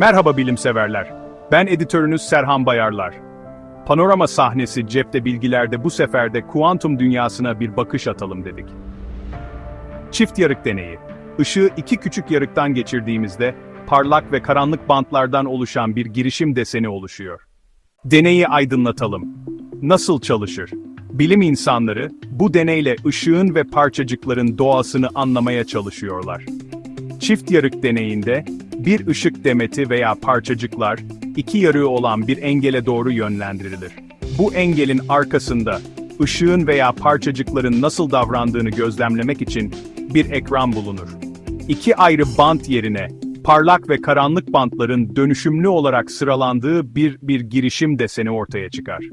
Merhaba bilimseverler. Ben editörünüz Serhan Bayarlar. Panorama sahnesi cepte bilgilerde bu sefer de kuantum dünyasına bir bakış atalım dedik. Çift yarık deneyi. Işığı iki küçük yarıktan geçirdiğimizde, parlak ve karanlık bantlardan oluşan bir girişim deseni oluşuyor. Deneyi aydınlatalım. Nasıl çalışır? Bilim insanları, bu deneyle ışığın ve parçacıkların doğasını anlamaya çalışıyorlar. Çift yarık deneyinde, bir ışık demeti veya parçacıklar, iki yarığı olan bir engele doğru yönlendirilir. Bu engelin arkasında, ışığın veya parçacıkların nasıl davrandığını gözlemlemek için bir ekran bulunur. İki ayrı bant yerine, parlak ve karanlık bantların dönüşümlü olarak sıralandığı bir bir girişim deseni ortaya çıkar.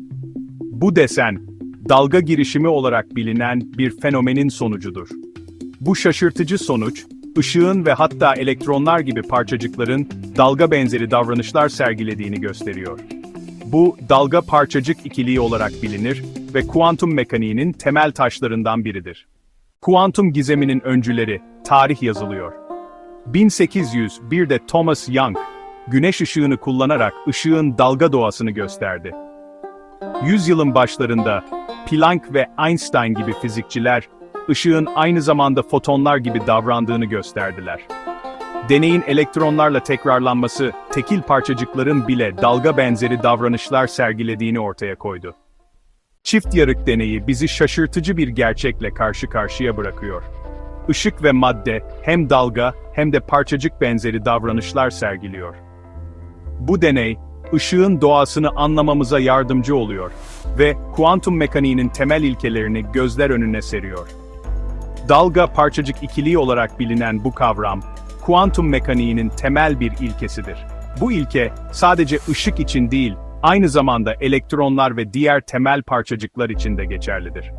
Bu desen, dalga girişimi olarak bilinen bir fenomenin sonucudur. Bu şaşırtıcı sonuç, ışığın ve hatta elektronlar gibi parçacıkların dalga benzeri davranışlar sergilediğini gösteriyor. Bu, dalga parçacık ikiliği olarak bilinir ve kuantum mekaniğinin temel taşlarından biridir. Kuantum gizeminin öncüleri, tarih yazılıyor. 1801'de Thomas Young, güneş ışığını kullanarak ışığın dalga doğasını gösterdi. Yüzyılın başlarında Planck ve Einstein gibi fizikçiler, ışığın aynı zamanda fotonlar gibi davrandığını gösterdiler. Deneyin elektronlarla tekrarlanması, tekil parçacıkların bile dalga benzeri davranışlar sergilediğini ortaya koydu. Çift yarık deneyi bizi şaşırtıcı bir gerçekle karşı karşıya bırakıyor. Işık ve madde hem dalga hem de parçacık benzeri davranışlar sergiliyor. Bu deney, ışığın doğasını anlamamıza yardımcı oluyor ve kuantum mekaniğinin temel ilkelerini gözler önüne seriyor. Dalga parçacık ikiliği olarak bilinen bu kavram, kuantum mekaniğinin temel bir ilkesidir. Bu ilke sadece ışık için değil, aynı zamanda elektronlar ve diğer temel parçacıklar için de geçerlidir.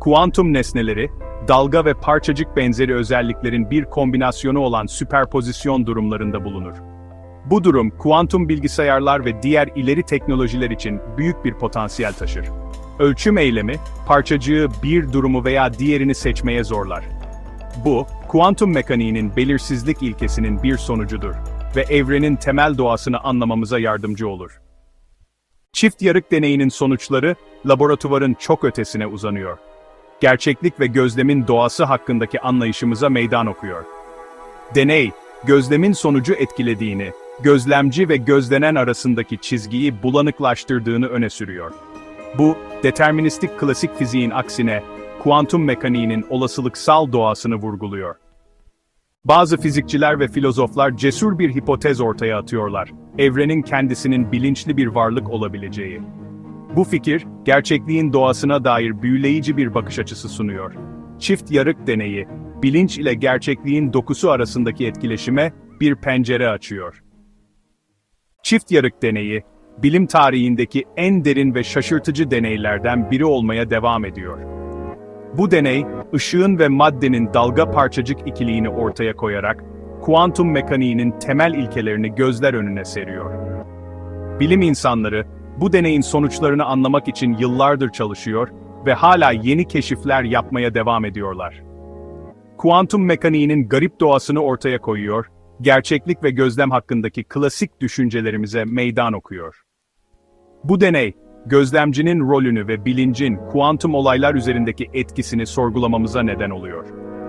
Kuantum nesneleri, dalga ve parçacık benzeri özelliklerin bir kombinasyonu olan süperpozisyon durumlarında bulunur. Bu durum, kuantum bilgisayarlar ve diğer ileri teknolojiler için büyük bir potansiyel taşır. Ölçüm eylemi, parçacığı bir durumu veya diğerini seçmeye zorlar. Bu, kuantum mekaniğinin belirsizlik ilkesinin bir sonucudur ve evrenin temel doğasını anlamamıza yardımcı olur. Çift yarık deneyinin sonuçları, laboratuvarın çok ötesine uzanıyor. Gerçeklik ve gözlemin doğası hakkındaki anlayışımıza meydan okuyor. Deney, gözlemin sonucu etkilediğini, gözlemci ve gözlenen arasındaki çizgiyi bulanıklaştırdığını öne sürüyor. Bu, deterministik klasik fiziğin aksine, kuantum mekaniğinin olasılıksal doğasını vurguluyor. Bazı fizikçiler ve filozoflar cesur bir hipotez ortaya atıyorlar, evrenin kendisinin bilinçli bir varlık olabileceği. Bu fikir, gerçekliğin doğasına dair büyüleyici bir bakış açısı sunuyor. Çift yarık deneyi, bilinç ile gerçekliğin dokusu arasındaki etkileşime bir pencere açıyor. Çift yarık deneyi, bilim tarihindeki en derin ve şaşırtıcı deneylerden biri olmaya devam ediyor. Bu deney, ışığın ve maddenin dalga parçacık ikiliğini ortaya koyarak, kuantum mekaniğinin temel ilkelerini gözler önüne seriyor. Bilim insanları, bu deneyin sonuçlarını anlamak için yıllardır çalışıyor ve hala yeni keşifler yapmaya devam ediyorlar. Kuantum mekaniğinin garip doğasını ortaya koyuyor, gerçeklik ve gözlem hakkındaki klasik düşüncelerimize meydan okuyor. Bu deney, gözlemcinin rolünü ve bilincin kuantum olaylar üzerindeki etkisini sorgulamamıza neden oluyor.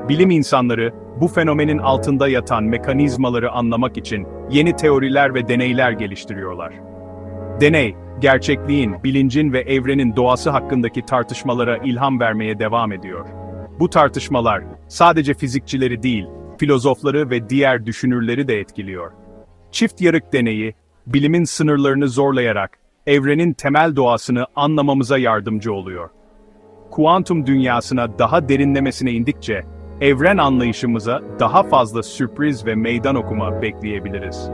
Bilim insanları, bu fenomenin altında yatan mekanizmaları anlamak için yeni teoriler ve deneyler geliştiriyorlar. Deney, gerçekliğin, bilincin ve evrenin doğası hakkındaki tartışmalara ilham vermeye devam ediyor. Bu tartışmalar, sadece fizikçileri değil, filozofları ve diğer düşünürleri de etkiliyor. Çift yarık deneyi, bilimin sınırlarını zorlayarak, evrenin temel doğasını anlamamıza yardımcı oluyor. Kuantum dünyasına daha derinlemesine indikçe, evren anlayışımıza daha fazla sürpriz ve meydan okuma bekleyebiliriz.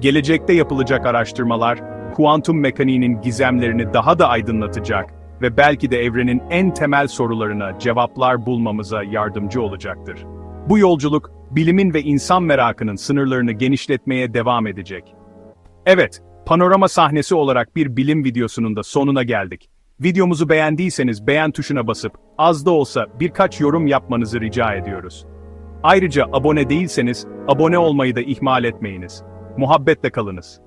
Gelecekte yapılacak araştırmalar, kuantum mekaniğinin gizemlerini daha da aydınlatacak ve belki de evrenin en temel sorularına cevaplar bulmamıza yardımcı olacaktır. Bu yolculuk, bilimin ve insan merakının sınırlarını genişletmeye devam edecek. Evet, panorama sahnesi olarak bir bilim videosunun da sonuna geldik. Videomuzu beğendiyseniz beğen tuşuna basıp, az da olsa birkaç yorum yapmanızı rica ediyoruz. Ayrıca abone değilseniz, abone olmayı da ihmal etmeyiniz. Muhabbetle kalınız.